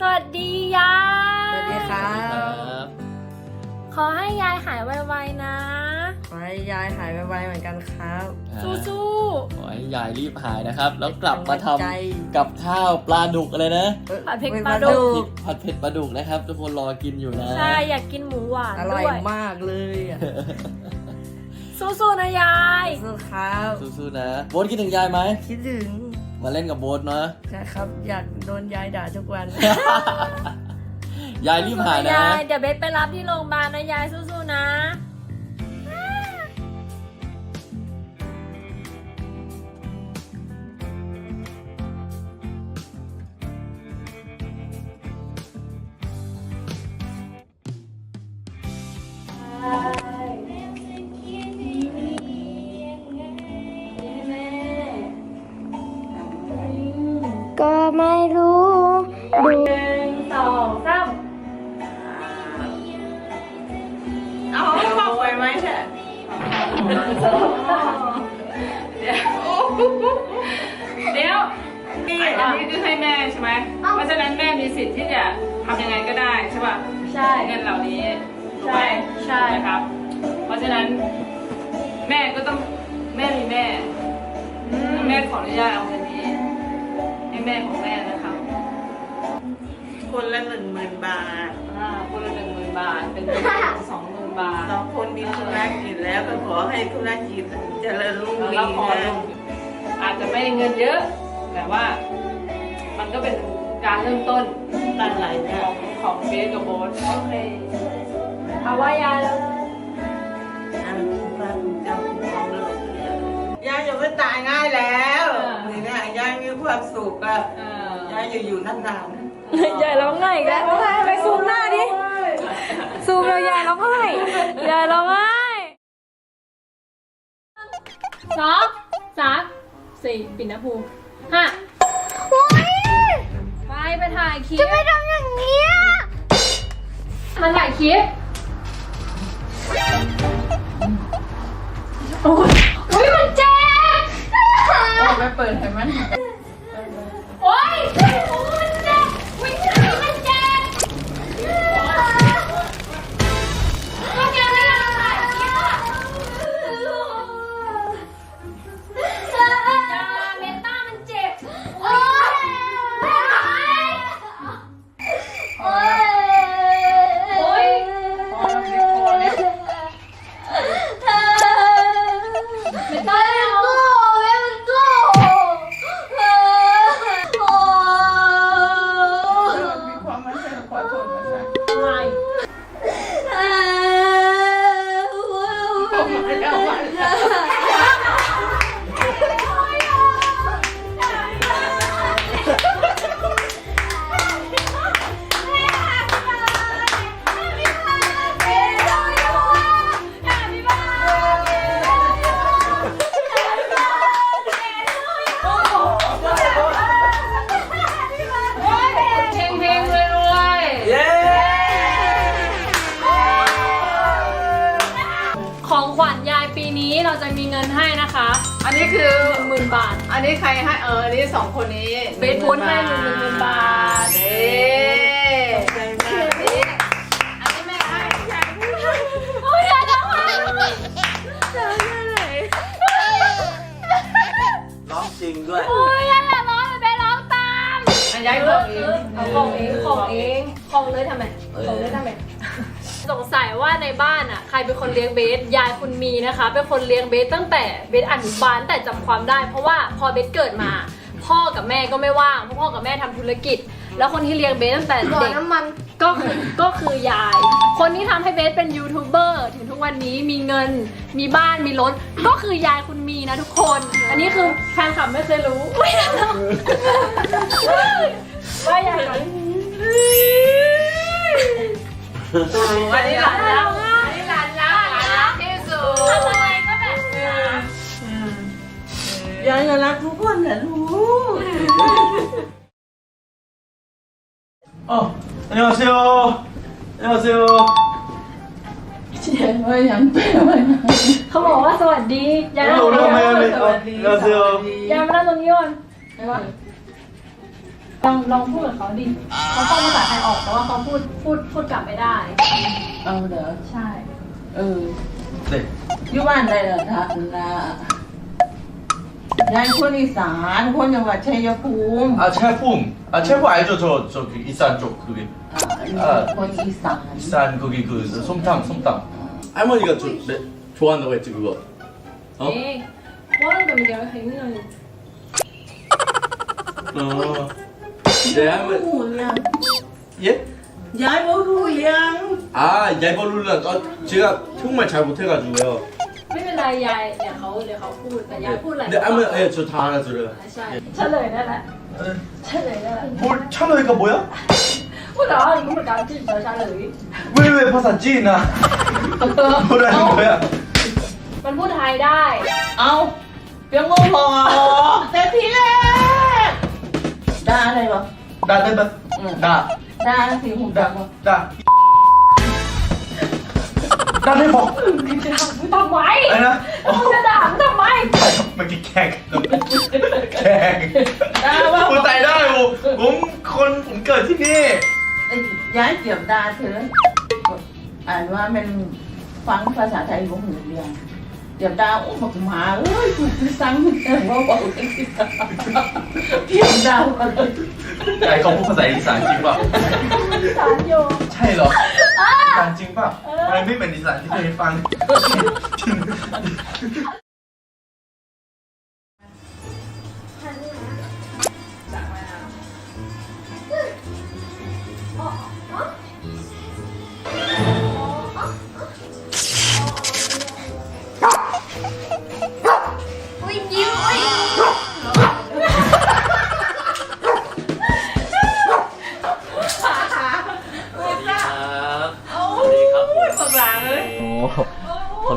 สวัสดียายสวัสดีครับ ขอให้ยายหายไวๆนะ ขอให้ยายหายไวๆเหมือนกันครับ สู้ขอให้ยายรีบหายนะครับ แล้วกลับมาทำใจกับข้าวปลาดุกอะไรนะเอ้ยผัดพริกไม่ปลาดุกพริกผัดเผ็ดปลาดุกนะครับ ทุกคนรอกินอยู่นะๆใช่อยากกินหมูหวานอร่ด้อยวยมากเลยอะสู้ๆนะยายสู้ครับสู้ๆนะโบ๊ทคิดถึงยายไหมคิดถึง มาเล่นกับโบ๊ทเนาะใช่ครับ อยากโดนยายด่าทุกวันยายรีบหายนะ ยายเดี๋ยวเบสไปรับที่โรงพยาบาลนะยายสู้ๆนะ ครับ เพราะฉะนั้นแม่ก็ต้องแม่มีแม่ แม่ขออนุญาตเอาเงินนี้ ให้แม่ของแม่นะครับคนละหนึ่งหมื่นบาทอ่าคนละหนึ่งหมื่นบาท เป็นสองหมื่นบาทสองคนมีธุรกิจแล้วก็ขอให้ธุรกิจเจริญรุ่งแล้วเรืก็องพอลงอาจจะไม่ได้เงินเยอะ แต่ว่า มันก็เป็นการเริ่มต้นตั้งหลายขนะองของเบสกับโบ๊ทโอเค เอาว่ายายแล้วอันพระคุณเจ้าคุ้มครองเรายายอย่าไปตายง่ายแล้วนี่นะยายมีความสุขอะเออยายอยู่อยู่นานยายร้องไห้อีกแล้วร้องไห้ไปซูมหน้าดิซูมเรายายร้องไห้ยายร้องไห้สองสามสี่ปิดนะภูห้าโอ๊ยไปไปถ่ายคลิปจะไปทำอย่างนี้ยมาถ่ายคลิป โอ้ยโอ้ยมันเจ็บไปเปิดให้มันโอ้ย เราจะมีเงินให้นะคะอันนี้คือ หนึ่งหมื่นบาท อันนี้ใครให้เอออันนี้สองคนนี้เบสพูดให้หนึ่งหมื่นบาทเอ๊ะใจมากอันนี้แม่ให้ใช่โอ้ยยายจะมาร้องจริงด้วยโอ้ยยายอย่าร้องไปร้องตามอันย้ายของเองเอาของเองของเองของเลยทำไมของเลยทำไม สงสัยว่าในบ้านอะใครเป็นคนเลี้ยงเบสยายคุณมีนะคะ เป็นคนเลี้ยงเบสตั้งแต่เบสอนุบาลแต่จำความได้ เพราะว่าพอเบสเกิดมา พ่อกับแม่ก็ไม่ว่างเพราะพ่อกับแม่ทำธุรกิจ แล้วคนที่เลี้ยงเบสตั้งแต่บ่อเด็กน้ำมันก็คือก็คือยาย คนที่ทำให้เบสเป็นยูทูบเบอร์ถึงทุกวันนี้มีเงินมีบ้านมีรถก็คือยายคุณมีนะทุกคน อันนี้คือแฟนคลับไม่เคยรู้อุ๊ยว่ายายเหร อ อันนี้หลานรักอันนี้หลานรักหลานรักที่สุด ทำอะไรก็แบบ ยายก็รักทุกคนนะลูก 어, 안녕하세요. 안녕하세요. เขาบอกว่าสวัสดียาย 어, นั่งตรงนี้ก่อน 오랜만에 어, 안녕하세요. ยายมานั่งตรงนี้ก่อน เ ลองลองพูดกับเขาดิเขาฟังภาษาไทยออกแต่ว่าเขาพูดพูดพูดกลับไม่ได้ เอาเด้อ ใช่ เออ 네. อยู่บ้านได้เหรอทักนะยายคนอีสานคนจังหวัดชัยภูมิ 아, 채품. 아, 채품 알죠? 저, 저, 그, 이산 쪽, 그게. อ่าคนอีสาน 이산, 거기, 그, 솜탕, 솜탕. 할머니가 저, 네, 좋아한다고 했지, 그거. 어? เอ๊ะว่าเราจะมีเดี ยวให้นี่หน่อย 어. 네, รู้ 할머니. เรื่อง 예? ยายบ่รู้เรื่อง 아, 얄벌룰라. 아, 제가 정말 잘 못해가지고요. ไม่เป็นไรยายเดี๋ยวเขาเดี๋ยวเขาพูดแต่ยายพูดอะไร 네, 할머니, 예, 저 다 알아들어요. ใช่เฉลยได้แล้วเฉลยได้แล้ว 뭘, 찬호이가 뭐야? พูดเหรอรู้เหมือนกันที่เฉลย 왜, 왜, 파산지, 나. 뭐라는 거야? มันพูดไทยได้ เอาเปียงโง่พอแต่ทีแรกด่าอะไรวะ ด่าได้ปด่าได้สิผมด่าด่าด่าได้บอกมึงจะด่ากูทำไมอะไรนะมึงจะด่ากูทำไมเมื่อกี้แขกแขกด่าว่ากูตายได้ผมผมคนผมเกิดที่นี่ย้ายเกี่ยวดาเธออ่านว่ามันฟังภาษาไทยของหนูเรียนเดี๋ยวดาวอุ้มออกมาเอ้ยคุณสั่งคุณแต่ว่าบอกเองเดี๋ยวดาว ไอ้เขาพูดภาษาอีสานจริงป่ะสารโยใช่เหรออีสานจริงป่ะมันไม่เป็นอีสานที่เคยฟัง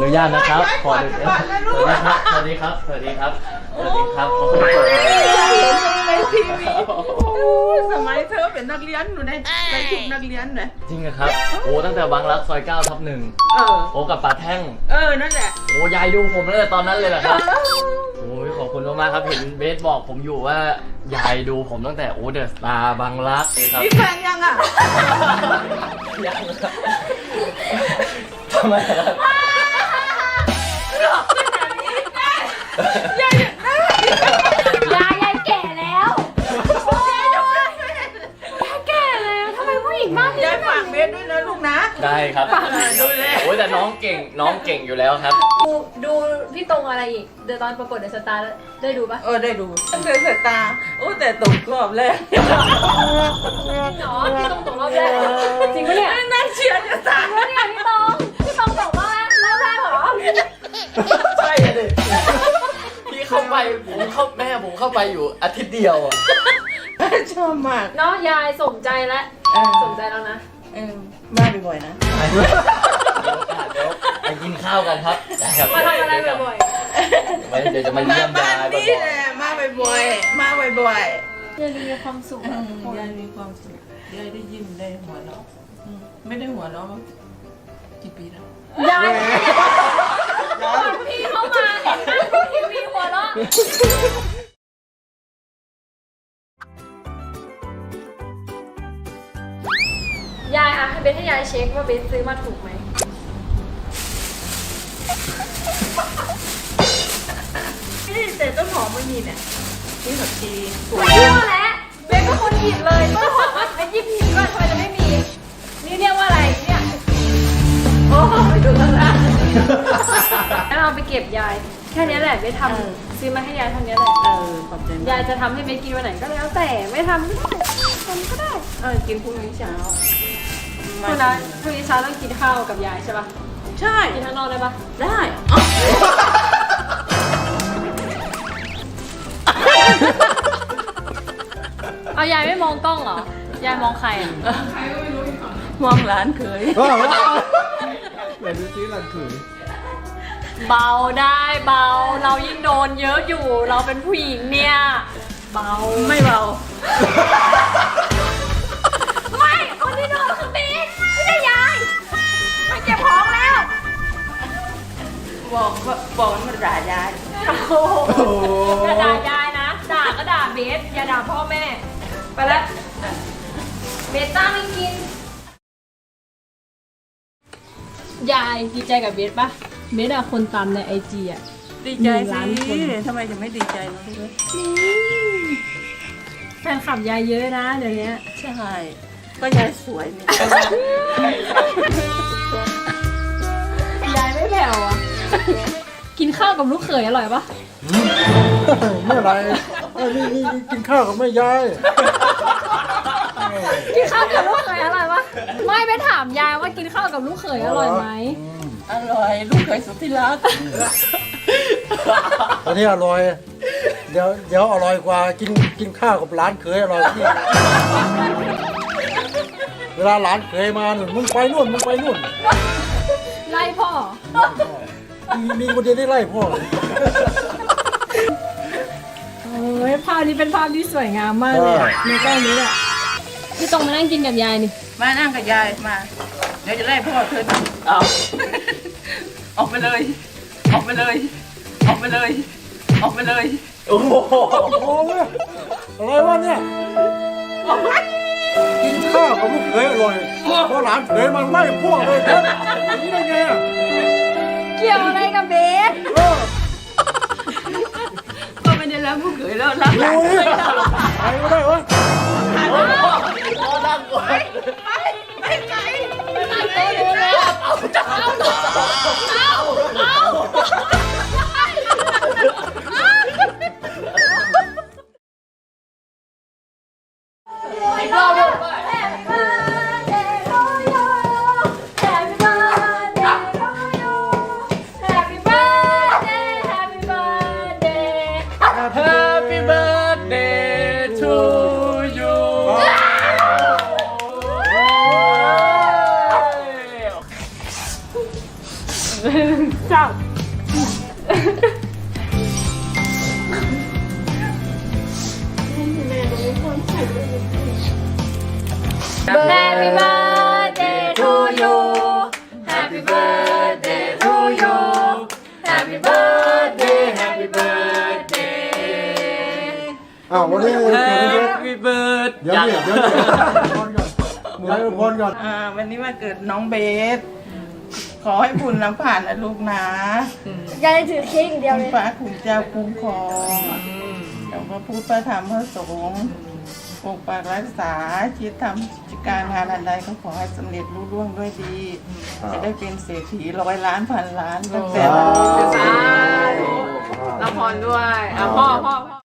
นุญาตนะครับ ขออนุญาตสวัสดีครับ สวัสดีครับ สวัสดีครับสวัสดีครับขอโทษในทีวีสมัยเธอเป็นนักเรียนอยู่ในในชุดนักเรียนเลยจริงเหรอครับ โอ้ตั้งแต่บางรักซอยเก้าทับหนึ่งเออโอ้กับป่าแท่ง เออ นั่นแหละ โอ้ยายดูผมตั้งแต่ตอนนั้นเลยเหรอครับโอ้ยขอบคุณมากๆครับ เห็นเบสบอกผมอยู่ว่ายายดูผมตั้งแต่โอ้เดอะสตาร์บางรักครับมีแฟนยังอะ ยังครับทำไมครับ ยายยายแก่แล้วโอ๊ยยายแก่แล้วทำไมผู้หญิงบ้านนี้ยายฝากเบสด้วยนะลูกนะ ได้ครับดูแล โอ้ยแต่น้องเก่งน้องเก่งอยู่แล้วครับ ดูดูพี่ตรงอะไรอีกเดี๋ยวตอนประกวดเดอะสตาร์ได้ดูปะเออได้ดูตั้งแต่สายตาโอ้แต่ตกรอบแรกจริงเหรอพี่ตรงตกรอบแรกจริงปะเนี่ยนั่งเชียร์จะตายจริงปะเนี่ยพี่ตรงพี่ตรงตกรอบแรกรอบแรกเหรอ ใช่เลยพี่ เข้าไปผมเข้าแม่ผมเข้าไปอยู่อาทิตย์เดียวอะชอบมากเนาะยายสมใจแล้วเออสมใจแล้วนะ เออมาบ่อยๆนะ เดี๋ยวโอกาสเดี๋ยวไปกินข้าวกันครับได้ครับมาทำอะไรบ่อยไว้เดี๋ยวจะมาเยี่ยมบ้ายานยบ่นี่อยแหละมาบ่อยๆ มาบ่อยๆยายมีความสุขๆอืมยายมีความสุขยายได้ยิ้มได้หัวเราะอืมไม่ได้หัวเราะมากี่ปีแล้วยายพี่เข้ามาเห็นไหมทีวีหัวเราะ ยายอะให้เบสให้ยายเช็คว่าเบสซื้อมาถูกไหม นี่แต่ต้นหอมไม่มีเนี่ยนี่ผักชีสวยมั่วแล้วเบสก็คนหยิบเลยต้นหอมว่าเบสหยิบผิดว่าทำไมจะไม่มี นี่เรียกว่าอะไรเนี่ยโอ้ยดูแล้วนะแล้วเอาไปเก็บยาย แค่นี้แหละเบสทำ ซื้อมาให้ยายเท่านี้แหละเออขอบใจยามายกจะทำให้เบสกินวันไหนก็แล้วแต่ไม่ทำก็ได้ทำก็ได้เออกินพรุ่งนี้เช้าพรุ่งนี้พรุ่งนี้เช้าต้องกินข้าวกับยายใช่ปะใช่กินข้างนอกได้ปะได้อ๋อเอายายไม่มองกล้องเหรอยายมองใครอะมองหลานเคย เบาได้เบา เรายิ่งโดนเยอะอยู่ เราเป็นผู้หญิงเนี่ย เบาไม่เบา ไม่คนที่โดนคือเบสไม่ใช่ยายไม่เจ็บท้องแล้ว บอกว่าบอกมันมาด่ายายโอ้โหอย่าด่ายายนะ ด่าก็ด่าเบส อย่าด่าพ่อแม่ ไปแล้ว เบต้าไม่กิน ยายดีใจกับเบสปะ เบสอะคนตามในไอจีอะ ดีใจหนึ่งล้านคนสิทำไมจะไม่ดีใจล่ะลูกเอ้ยแฟนคลับยายเยอะนะเดี๋ยวนี้ใช่ ก็ยายสวยนี่ ยายไม่แผ่วอะกินข้าวกับลูกเขยอร่อยปะเมื่อไหรเอ้ยนี่นี่นี่กินข้าวกับแม่ยายกินข้าวกับลูกเขยอร่อยปะไม่ไปถามยายว่ากินข้าวกับลูกเขยอร่อยไหม อร่อยลูกเคยสุดที่รักตอนนี้อร่อย เดี๋ยวเดี๋ยวอร่อยกว่ากินกินข้าวกับหลานเขยอร่อยกว่านี่เวลาหลานเขยมาหนุนมึงไปนู่นมึงไปนู่นไล่พ่อ มีมีคนเดียวได้ไล่พ่อโอ้ยภาพนี้เป็นภาพที่สวยงามมากเลยอะในกล้องนี้แหละพี่ตรงมานั่งกินกับยายนี่มานั่งกับยายมา เดี๋ยวจะไล่พ่อเธอนะเอา ออกไปเลย ออกไปเลย ออกไปเลย ออกไปเลย โอ้โหโอ้ยอะไรวะเนี่ยกินข้าวกับลูกเขยอร่อยเพราะหลานเขยมันไล่พ่อเลยครับอย่างนี้ได้ไงอะเกี่ยวอะไรกับเบสเออก็ไม่ได้รักลูกเขยแล้วรักหลานโอ้ยเขยแล้วไปก็ได้วะ Happy อ้าววันนี้เกิรขึ้น Happy birthday เดี๋ยวเดี๋ยวเดี๋ยวเดี๋ยวหมุนให้พรก่อนอ่าวันนี้มาเกิดน้องเบส ขอให้บุญน้ำผ่านนะลูกนะยายถือเค้กอย่างเดียวคุณเลยพระคุณเจ้าคุ้มครองแล้วพระพุทธพระธรรมพระสงฆ์ปกปักรักษาคิดทำกิจการงานอันใดก็ขอให้สำเร็จรุ่ร่วงด้วยดี จะได้เป็นเศรษฐีร้อยล้านพันล้านตั้งแต่วันนี้เป็นต้นไปรับพรด้วยอะพ่อพ่อพ่อ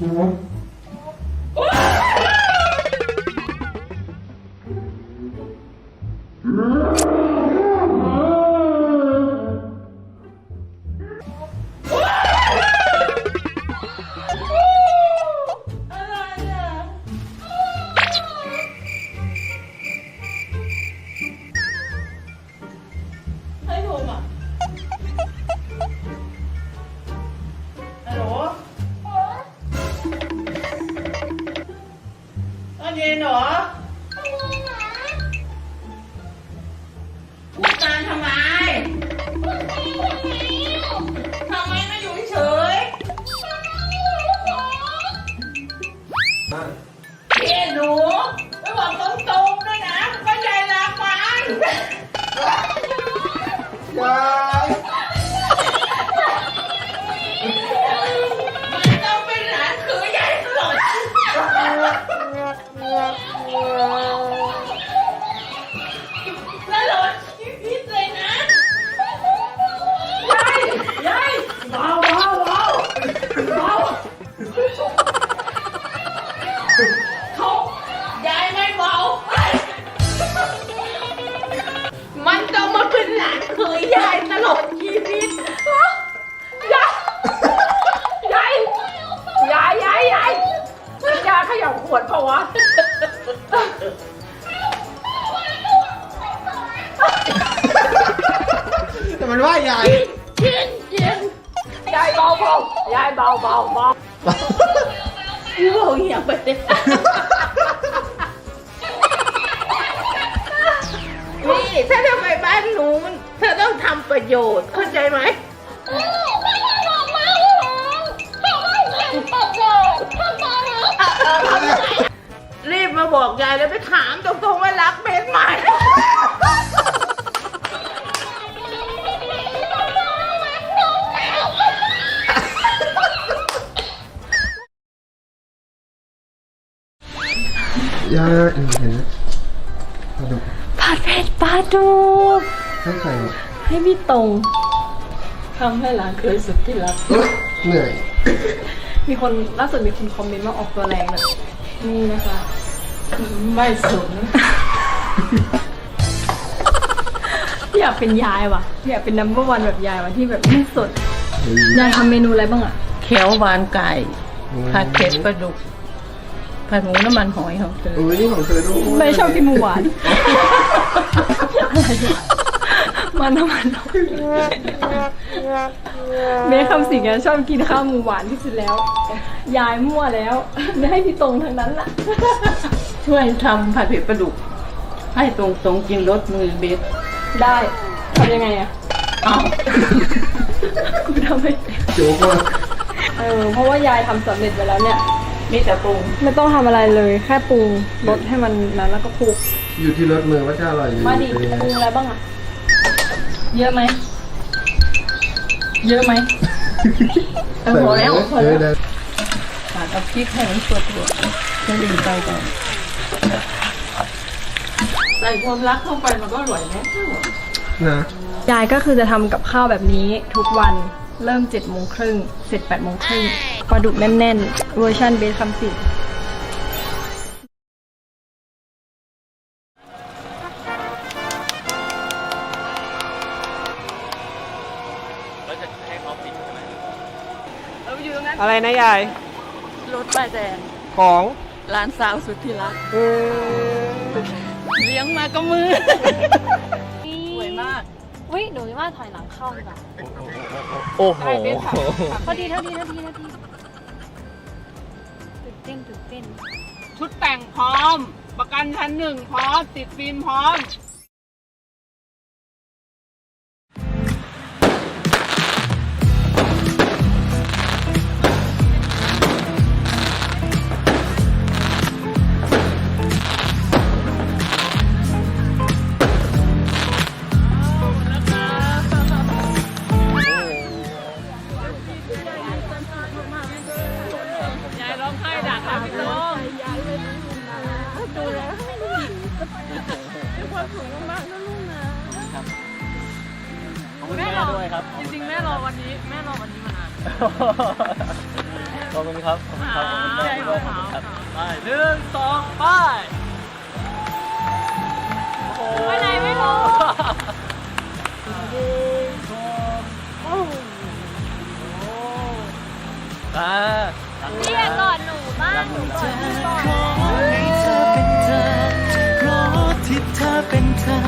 ใยายตลกชีวิตยายยายยายยายยายยาเขย่าขวดเปล่าวะแต่มันว่ายายกินกินยายเบาเบายายเบาเบาเบาอู้เบาเหี้ยไปเลยนี่ถ้าทำไมบ้านนู้น ต้องทำประโยชน์เข้าใจไหมรีบมาบอกยายแล้วไปถามตรงๆว่ารักเบสไหมยาเห็นไหมผัดเผ็ดปลาดุกให้ใคร ให้พี่ตรงทำให้หลานเคยสุดที่รัก เหนื่อย มีคนล่าสุดมีคนคอมเมนต์ว่าออกตัวแรงนะนี่นะคะ ไม่สนอยากเป็นยายว่ะอยากเป็นนัมเบอร์วันแบบยายว่ะที่แบบไม่สดยายทำเมนูอะไรบ้างอะเขียวหวานไก่ผัดเผ็ดปลาดุกผัดหมูน้ำมันหอยของเธออุ้ยของเธอด้วยไม่ชอบกินหมูหวานอะไรวะ มันน้ำมันเมย์คำสิงห์อะชอบกินข้าวหมูหวานที่สุดแล้ว ยายมั่วแล้วไม่ให้พี่ตรงทางนั้นล่ะ ช่วยทำผัดเผ็ดปลาดุก ให้ตรงๆกินรสมือเบสได้ทำยังไงอะเอากูทำไม่เป็นโจ๊กว่ะเออเพราะว่ายายทำสำเร็จไปแล้วเนี่ยมีแต่ปรุงไม่ต้องทำอะไรเลยแค่ปรุงรสให้มันนั้นแล้วก็คลุกอยู่ที่รสมือว่าจะอร่อยหรือมาดิเป็นยังไงปรุงอะไรบ้างอะ เยอะไหม เยอะไหมเออพอแล้วพอเอแล้อวได้ผัดกับพริกให้มันตัวตัวจะดื่มไปก่อนใส่ความรักเข้าไปมันก็อร่อยแล้วนะยายก็คือจะทำกับข้าวแบบนี้ทุกวันเริ่ม7จ็ดโมงครึ่งเสร็จ8ปดโมงครึ่งปลาดุกแน่นๆเวอร์ชันเบสคำสิง นะยายรสป้ายแดงของร้านสาวสุดที่รักเลี้ยงมาก็มือ สวยมากวิหนูว่าถอยหลังเข้าดีกว่าโอ้โหพอดีเท่าดีเท่าดีเท่าดีตื่นเต้นตื่นเต้น ชุดแต่งพร้อม ประกันชั้นหนึ่งพร้อม ติดฟิล์มพร้อม ขอบคุณครับ ขอบคุณครับ ขอบคุณแม่ด้วยขอบคุณครับไปหนึ่งสองไปโอ้โหไปไหนไม่รู้อ่าพี่อย่าเรียกก่อดหนูบ้างหนูกอดพี่อนให้เธอเป็นเธอเพราะที่เธอเป็นเธอ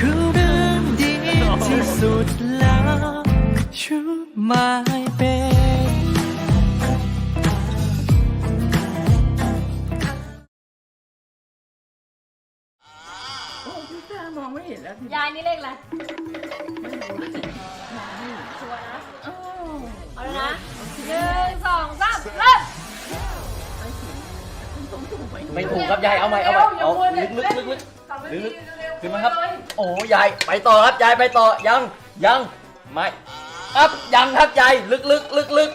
คือเรื่องดีที่สุดแล้วชูมา ยายนี่เลขอะไรชัวร์นะเอาเลยนะหนึ่งสองสามเริ่มไม่ถูกครับยายเอาใหม่เอาใหม่เอาลึกลึกลึกลึกลึกขึ้นมาครับ โอ้ยายไปต่อครับยายไปต่อยังยังไม่ครับยังครับยายลึกลึกลึกลึก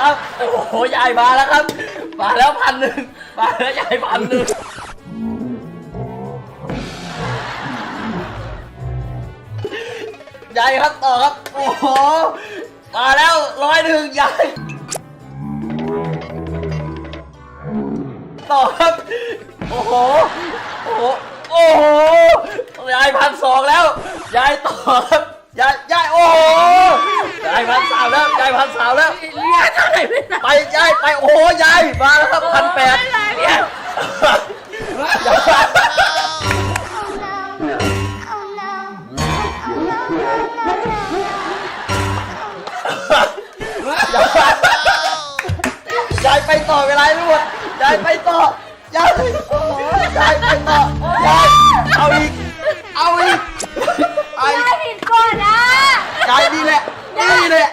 ครับโอ้โหยายมาแล้วครับมาแล้วพันหนึ่งมาแล้วยายพันหนึ่ง ยายครับต่อครับ โอ้โห มาแล้วร้อยหนึ่งยายต่อครับ โอ้โห โอ้โห โอ้โหยายพันสองแล้วยายต่อครับยายยายโอ้โหยายพันสามแล้วยายพันสามแล้วไปยายไปโอ้โหยายมาแล้วครับพันแปดยาย ยายไปต่อเวลาไม่หมดยายไปต่อยายโอ้โหยายเป็นเหรอยายเอาอีก เอาอีกไอ้ยายผิดก่อนนะยายนี่แหละนี่แหละ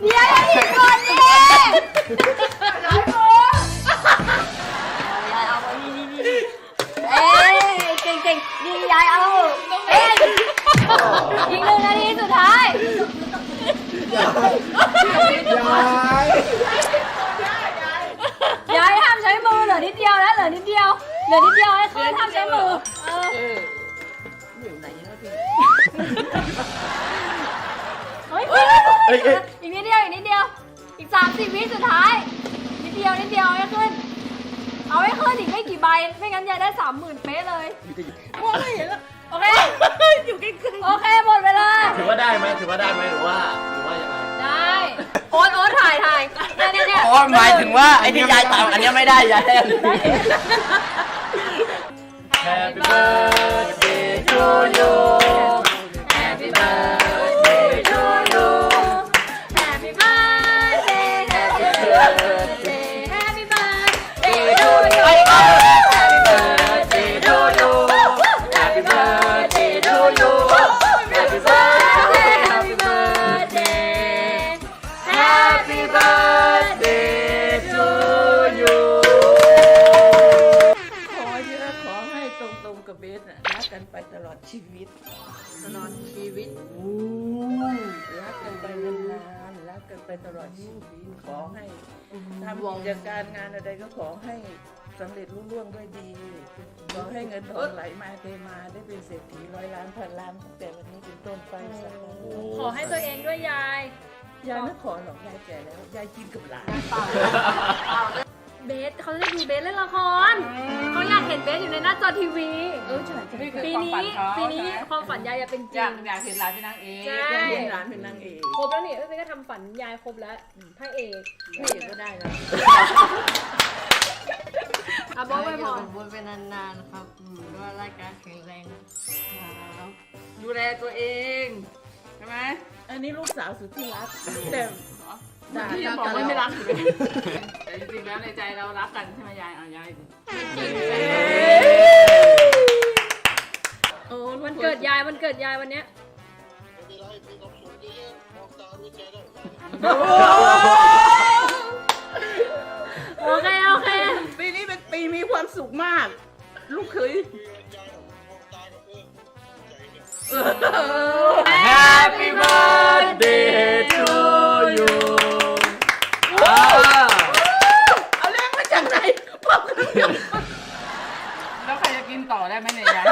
เดี๋ยวยายผิดก่อนดิยายโมยายเอาไว้นี่นี่นี่เอ้ยเก่งเก่งนี่ยายเอาเอ้ยอีกหนึ่งนาทีสุดท้ายยายห้ามใช้มือเห ลือนิดเดียวแล้วเหลือนิดเดียว เหลือนิดเดียวให้ขึ้นห้ามใช้มือเอออยู่ไหนนะพี่เฮ้ยเอ้ยเอ้ยอีกนิดเดียวอีกนิดเดียว อีกสามสิบวิสุดท้าย นิดเดียวนิดเดียวเอาให้ขึ้น เอาให้ขึ้นอีกไม่กี่ใบ ไม่งั้นยายได้สามหมื่นเป๊ะเลยโอเค อยู่ใกล้ๆโอเคหมดเวลาถือว่าได้ไหมถือว่าได้ไหมหรือว่าหรือว่ายังไงได้ โอ๊ตโอ๊ตถ่ายถ่ายเนี่ยเนี่ยเนี่ย อ๋อหมายถึงว่าไอ้ที่ยายตามอันเนี้ยไม่ได้ยายให้อันนี้ Happy birthday ด้วยดีขอให้เงินทองไหลมาเทมาได้เป็นเศรษฐีร้อยล้านพันล้านตั้งแต่วันนี้เป็นต้นไปสักวันขอให้ตัวเองด้วยยาย ยายไม่ขอหรอกยายแก่แล้ว ยายกินกับหลานเบสเขาจะได้ดูเบสเล่นละครเขาอยากเห็นเบสอยู่ในหน้าจอทีวีเออใช่ใช่ปีนี้ปีนี้ความฝันยายจะเป็นจอริยางกอยากเห็นหลานเป็นนางเอกใช่อยากเห็นหลานเป็นนางเอกครบแล้วนี่เอ้ยก็ทำฝันยายครบแล้วพระเอกพระเอกก็ได้นะ อะบอกไปพอบนเป็นนานๆครับอืมก็ร่างกายแข็งแรงครับดูแลตัวเองใช่ไหมอันนี้ลูกสาวสุดที่รักแต่ด่าที่ยังบอกว่าไม่รักอยู่เลยแต่จริงๆแล้วในใจเรารักกันใช่ไหมยายเอายายดิโอ้วันเกิดยายวันเกิดยายวันเนี้ย โอ มีความสุขมาก ลูกเขย Happy birthday to you อ่าเอาแรงมาจากไหนพ่อแล้วใครจะกินต่อได้ไหมเนี่ยยาย